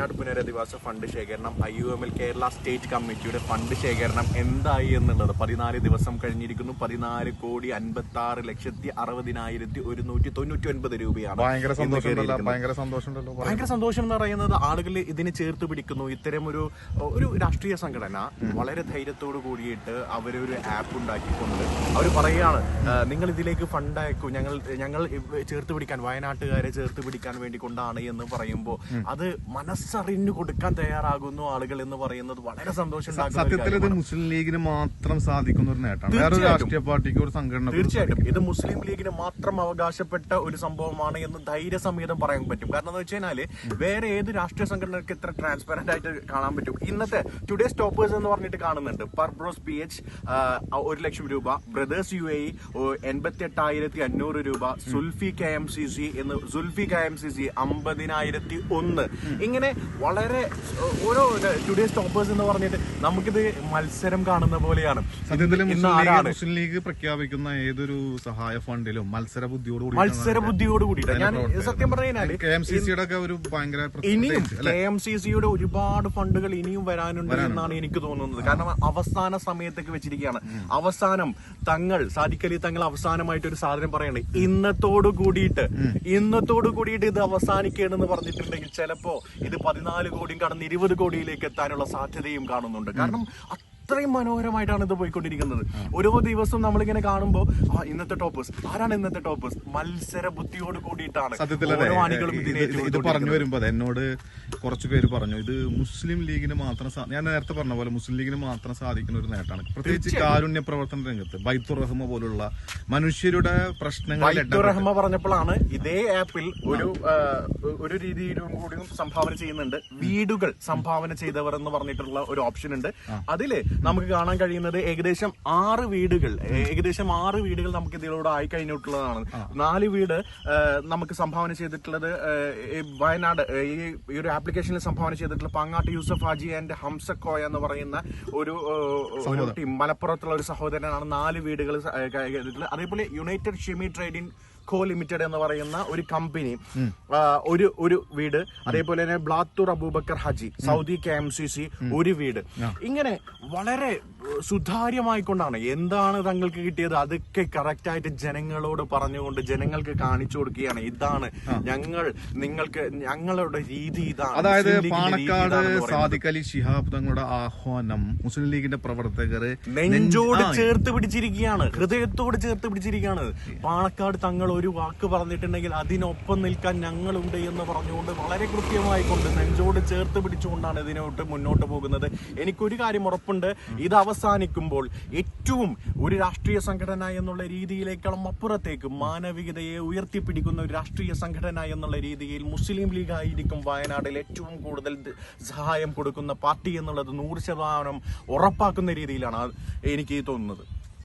വയനാട് പുനരധിവാസ ഫണ്ട് ശേഖരണം I U M L Kerala state കമ്മിറ്റിയുടെ ഫണ്ട് ശേഖരണം എന്തായി എന്നുള്ളത് പതിനാല് ദിവസം കഴിഞ്ഞിരിക്കുന്നു. പതിനാല് കോടി അൻപത്തി ആറ് ലക്ഷത്തി അറുപതിനായിരത്തി ഒരുന്നൂറ്റി തൊണ്ണൂറ്റി ഒൻപത് രൂപയാണ് ഭയങ്കര സന്തോഷം എന്ന് പറയുന്നത് ആളുകൾ ഇതിനെ ചേർത്ത് പിടിക്കുന്നു. ഇത്തരം ഒരു ഒരു രാഷ്ട്രീയ സംഘടന വളരെ ധൈര്യത്തോട് കൂടിയിട്ട് അവരൊരു ആപ്പ് ഉണ്ടാക്കിക്കൊണ്ട് അവർ പറയുകയാണ് നിങ്ങൾ ഇതിലേക്ക് ഫണ്ട് അയക്കൂ. ഞങ്ങൾ ഞങ്ങൾ ചേർത്ത് പിടിക്കാൻ വയനാട്ടുകാരെ ചേർത്ത് പിടിക്കാൻ വേണ്ടി കൊണ്ടാണ് എന്ന് പറയുമ്പോൾ അത് മനസ്സറിഞ്ഞു കൊടുക്കാൻ തയ്യാറാകുന്നു ആളുകൾ എന്ന് പറയുന്നത് വളരെ സന്തോഷം സത്യത്തിൽ ഇത് മുസ്ലിം ലീഗിന് മാത്രം സാധിക്കുന്ന ഒരു നേട്ടമാണ്. വേറൊരു രാഷ്ട്രീയ പാർട്ടിക്ക് ഒരു സംഘടന തീർച്ചയായിട്ടും. ഇത് മുസ്ലിം ലീഗിന് മാത്രം അവകാശപ്പെട്ട ഒരു സംഭവമാണ് എന്ന് ധൈര്യസമേതം പറയാൻ പറ്റും. കാരണം എന്ന് വെച്ച് കഴിഞ്ഞാൽ വേറെ ഏത് രാഷ്ട്രീയ സംഘടനക്ക് ഇത്ര ട്രാൻസ്പെറന്റ് ആയിട്ട് കാണാൻ പറ്റും? ഇന്നത്തെ ടുഡേ സ്റ്റോപ്പേഴ്സ് എന്ന് പറഞ്ഞിട്ട് കാണുന്നുണ്ട്. പർബ്രോസ് പി എച്ച് ഒരു ലക്ഷം രൂപ ബ്രദേഴ്സ് യു എ എൺപത്തി എട്ടായിരത്തി അഞ്ഞൂറ് രൂപ Sulfi K M C C എന്ന് Sulfi K M C C അമ്പതിനായിരത്തി ഒന്ന്. ഇങ്ങനെ വളരെ ഓരോ ടുഡേ സ്റ്റോപ്പേഴ്സ് എന്ന് പറഞ്ഞിട്ട് നമുക്കിത് മത്സരം കാണുന്ന പോലെയാണ്. മുസ്ലിം ലീഗ് പ്രഖ്യാപിക്കുന്ന ഏതൊരു സഹായ ഫണ്ടിലും മത്സര ബുദ്ധിയോട് മത്സര ബുദ്ധിയോട് കൂടി ഞാൻ സത്യം പറഞ്ഞാൽ കഴിഞ്ഞാൽ കെ എം സി സിയുടെ ഒക്കെ ഒരു ഭയങ്കര ഇനിയും കെ എം സി സിയുടെ ഒരുപാട് ഫണ്ടുകൾ ഇനിയും വരാനുണ്ട് എന്നാണ് എനിക്ക് തോന്നുന്നത്. കാരണം അവസാന സമയത്തേക്ക് വെച്ചിരിക്കുകയാണ്. അവസാനം തങ്ങൾ സാദിഖലി തങ്ങൾ അവസാനമായിട്ട് ഒരു സാധനം പറയണേ ഇന്നത്തോട് കൂടിയിട്ട് ഇന്നത്തോട് കൂടിയിട്ട് ഇത് അവസാനിക്കണമെന്ന് പറഞ്ഞിട്ടുണ്ടെങ്കിൽ ചിലപ്പോ ഇത് പതിനാല് കോടിയും കടന്ന് ഇരുപത് കോടിയിലേക്ക് എത്താനുള്ള സാധ്യതയും കാണുന്നുണ്ട്. കാരണം അത്രയും മനോഹരമായിട്ടാണ് ഇത് പോയിക്കൊണ്ടിരിക്കുന്നത്. ഓരോ ദിവസവും നമ്മളിങ്ങനെ കാണുമ്പോൾ ആ ഇന്നത്തെ ടോപ്പേഴ്സ് ആരാണ് ഇന്നത്തെ ടോപ്പേഴ്സ് മത്സര ബുദ്ധിയോട് കൂടിയിട്ടാണ് സത്യത്തിൽ ഓരോ അണികളും ഇത് പറഞ്ഞു വരുമ്പോ എന്നോട് കുറച്ച് പേര് പറഞ്ഞു ഇത് മുസ്ലിം ലീഗിന് മാത്രം ഞാൻ നേരത്തെ പറഞ്ഞ പോലെ മുസ്ലിം ലീഗിന് മാത്രം സാധിക്കുന്ന ഒരു നേട്ടമാണ്. പ്രത്യേകിച്ച് കാരുണ്യ പ്രവർത്തന രംഗത്ത് ബൈത്തുർ റഹ്മ പോലുള്ള മനുഷ്യരുടെ പ്രശ്നങ്ങൾ വൈദ്യു റഹ്മ പറഞ്ഞപ്പോഴാണ് ഇതേ ആപ്പിൽ ഒരു ഒരു രീതിയിലും കൂടിയും സംഭാവന ചെയ്യുന്നുണ്ട്. വീടുകൾ സംഭാവന ചെയ്തവർ എന്ന് പറഞ്ഞിട്ടുള്ള ഒരു ഓപ്ഷൻ ഉണ്ട്. അതിൽ നമുക്ക് കാണാൻ കഴിയുന്നത് ഏകദേശം ആറ് വീടുകൾ ഏകദേശം ആറ് വീടുകൾ നമുക്ക് ഇതിലൂടെ ആയി കഴിഞ്ഞിട്ടുള്ളതാണ് നാല് വീട് നമുക്ക് സംഭാവന ചെയ്തിട്ടുള്ളത് വയനാട് ഈ ഒരു ആപ്ലിക്കേഷനിൽ സംഭാവന ചെയ്തിട്ടുള്ള പാങ്ങാട്ട് യൂസഫ് ഹാജി ആൻഡ് ഹംസക്കോയ എന്ന് പറയുന്ന ഒരു ടീം മലപ്പുറത്തുള്ള ഒരു സഹോദരനാണ് നാല് വീടുകൾ അതേപോലെ united Shemi trading co limited എന്ന് പറയുന്ന ഒരു കമ്പനി ഒരു ഒരു വീട് അതേപോലെ തന്നെ Blathur Abubakar Haji Saudi K M C C ഒരു വീട്. ഇങ്ങനെ വളരെ സുതാര്യമായിക്കൊണ്ടാണ് എന്താണ് തങ്ങൾക്ക് കിട്ടിയത്? അതൊക്കെ കറക്റ്റായിട്ട് ജനങ്ങളോട് പറഞ്ഞുകൊണ്ട് ജനങ്ങൾക്ക് കാണിച്ചു കൊടുക്കുകയാണ്. ഇതാണ് ഞങ്ങൾ നിങ്ങൾക്ക് ഞങ്ങളുടെ രീതി ഇതാണ്. അതായത് പാണക്കാട് സാദിഖ് അലി ശിഹാബ് തങ്ങളുടെ ആഹ്വാനം മുസ്ലിം ലീഗിന്റെ പ്രവർത്തകർ നെഞ്ചോട് ചേർത്ത് പിടിച്ചിരിക്കുകയാണ്. ഹൃദയത്തോട് ചേർത്ത് പിടിച്ചിരിക്കുകയാണ്. പാണക്കാട് തങ്ങൾ ഒരു വാക്ക് പറഞ്ഞിട്ടുണ്ടെങ്കിൽ അതിനൊപ്പം നിൽക്കാൻ ഞങ്ങളുണ്ട് എന്ന് പറഞ്ഞുകൊണ്ട് വളരെ കൃത്യമായി കൊണ്ട് നെഞ്ചോട് ചേർത്ത് പിടിച്ചുകൊണ്ടാണ് ഇതിനോട്ട് മുന്നോട്ട് പോകുന്നത്. എനിക്കൊരു കാര്യം ഉറപ്പുണ്ട്. ഇത് അവസാനിക്കുമ്പോൾ ഏറ്റവും ഒരു രാഷ്ട്രീയ സംഘടന എന്നുള്ള രീതിയിലേക്കാളും അപ്പുറത്തേക്ക് മാനവികതയെ ഉയർത്തിപ്പിടിക്കുന്ന ഒരു രാഷ്ട്രീയ സംഘടന എന്നുള്ള രീതിയിൽ മുസ്ലിം ലീഗ് ആയിരിക്കും വയനാട്ടിൽ ഏറ്റവും കൂടുതൽ സഹായം കൊടുക്കുന്ന പാർട്ടി എന്നുള്ളത് നൂറ് ശതമാനം ഉറപ്പാക്കുന്ന രീതിയിലാണ്. എനിക്ക് തോന്നുന്നത്.